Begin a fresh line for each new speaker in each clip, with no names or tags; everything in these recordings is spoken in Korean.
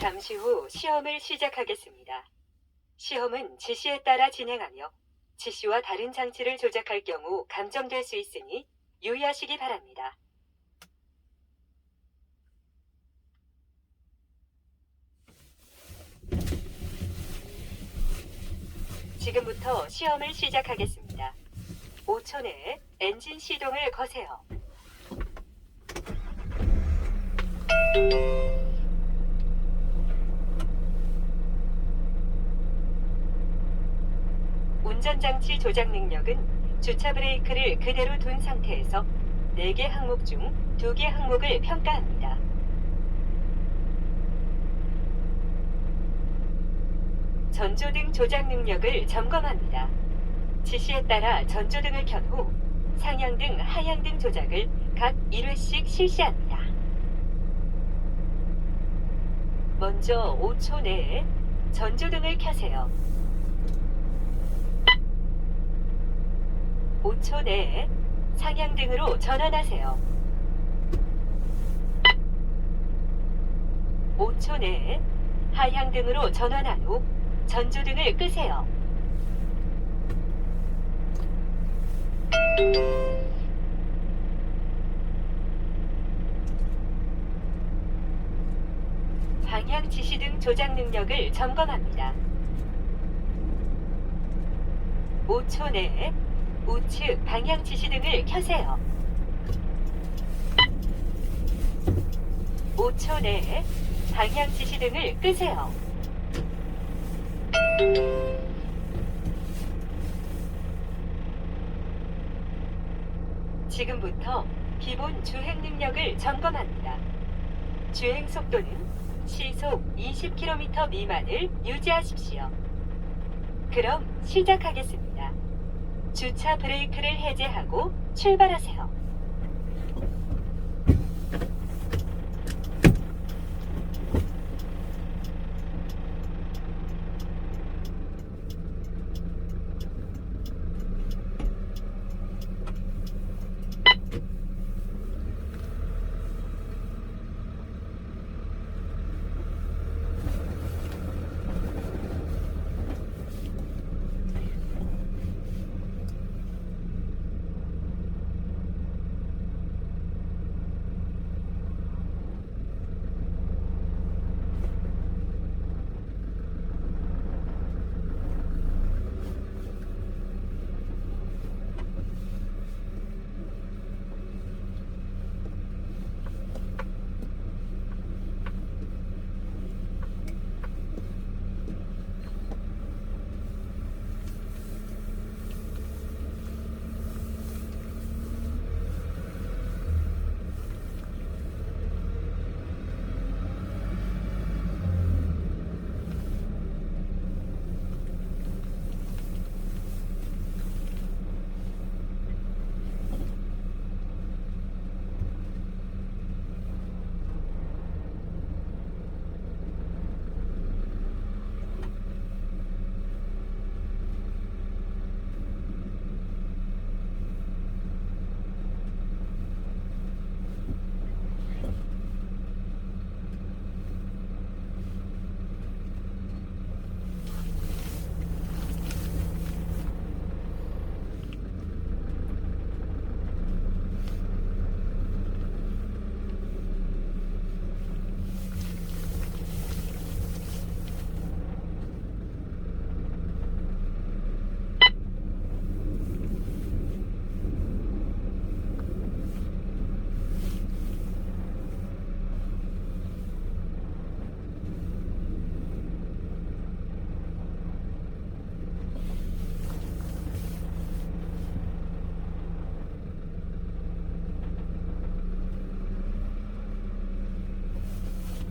잠시 후 시험을 시작하겠습니다. 시험은 지시에 따라 진행하며 지시와 다른 장치를 조작할 경우 감점될 수 있으니 유의하시기 바랍니다. 지금부터 시험을 시작하겠습니다. 5초 내에 엔진 시동을 거세요. 운전장치 조작 능력은 주차 브레이크를 그대로 둔 상태에서 4개 항목 중 2개 항목을 평가합니다. 전조등 조작 능력을 점검합니다. 지시에 따라 전조등을 켠 후 상향등, 하향등 조작을 각 1회씩 실시합니다. 먼저 5초 내에 전조등을 켜세요. 5초 내에 상향등으로 전환하세요. 5초 내에 하향등으로 전환한 후 전조등을 끄세요. 방향 지시 등 조작 능력을 점검합니다. 5초 내에 우측 방향 지시 등을 켜세요. 5초 내에 방향 지시 등을 끄세요. 지금부터 기본 주행 능력을 점검합니다. 주행 속도는 시속 20km 미만을 유지하십시오. 그럼 시작하겠습니다. 주차 브레이크를 해제하고 출발하세요.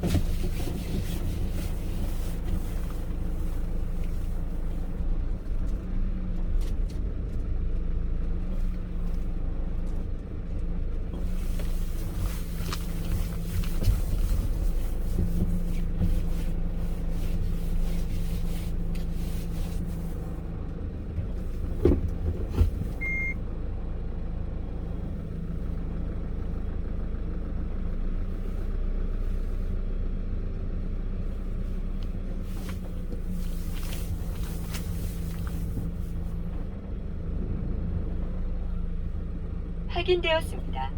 Thank you. 확인되었습니다.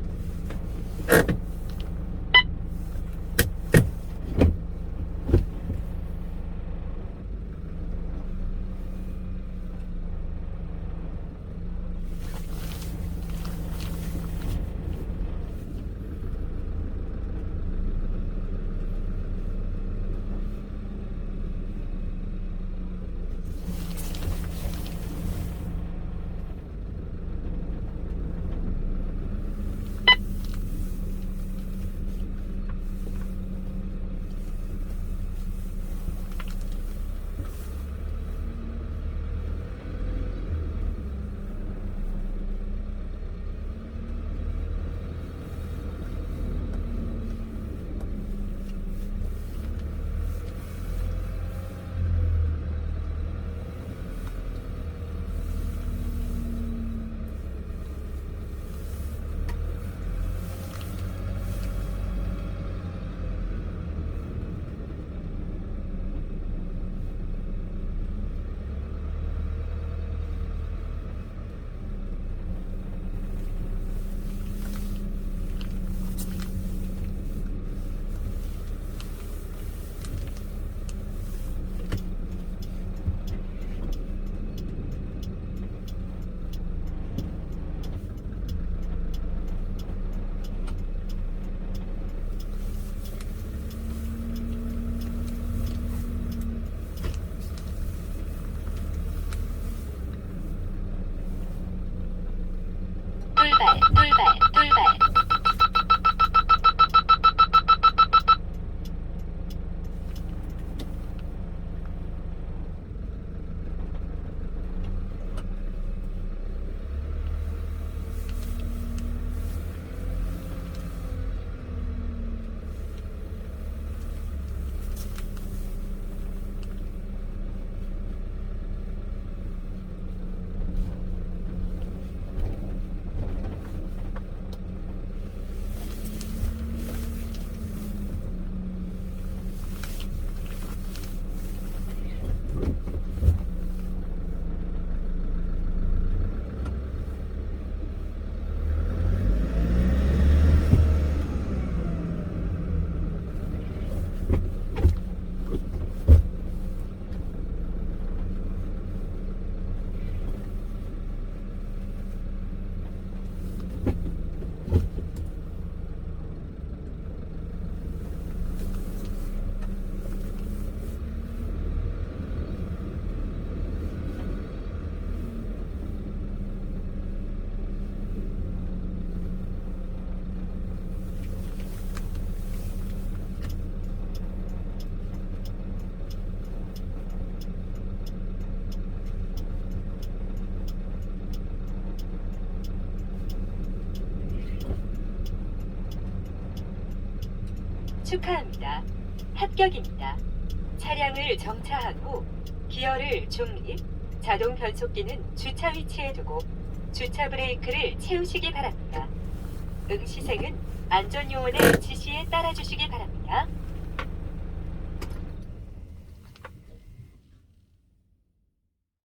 축하합니다. 합격입니다. 차량을 정차하고 기어를 중립, 자동 변속기는 주차 위치에 두고 주차 브레이크를 채우시기 바랍니다. 응시생은 안전요원의 지시에 따라주시기 바랍니다.